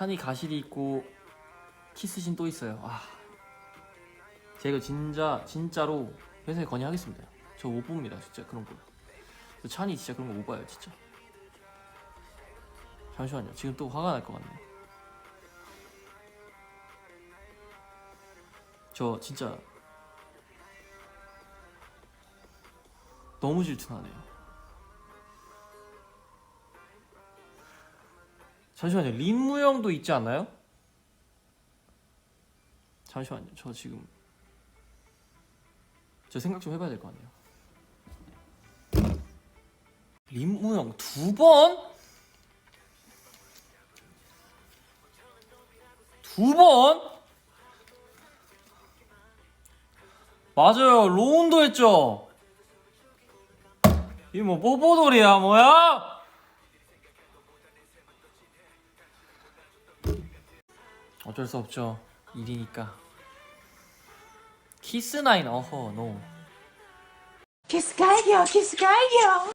찬이 가실이 있고 키스신 또 있어요. 아, 제가 진짜 진짜로 회사에 건의하겠습니다. 저 못 봅니다, 진짜 그런 거. 저 찬이 진짜 그런 거 못 봐요, 진짜. 잠시만요. 지금 또 화가 날 것 같네요. 저 진짜 너무 질투나네요. 잠시만요. 린무 형도 있지 않나요? 잠시만요. 저 지금 저 생각 좀 해봐야 될 것 같네요. 형두 번? 두 번? 맞아요. 로운도 했죠. 이 뭐 뽀뽀돌이야 뭐야? 어쩔 수 없죠. 일이니까. 키스 나인 어허 노. 키스 갈겨 키스 갈겨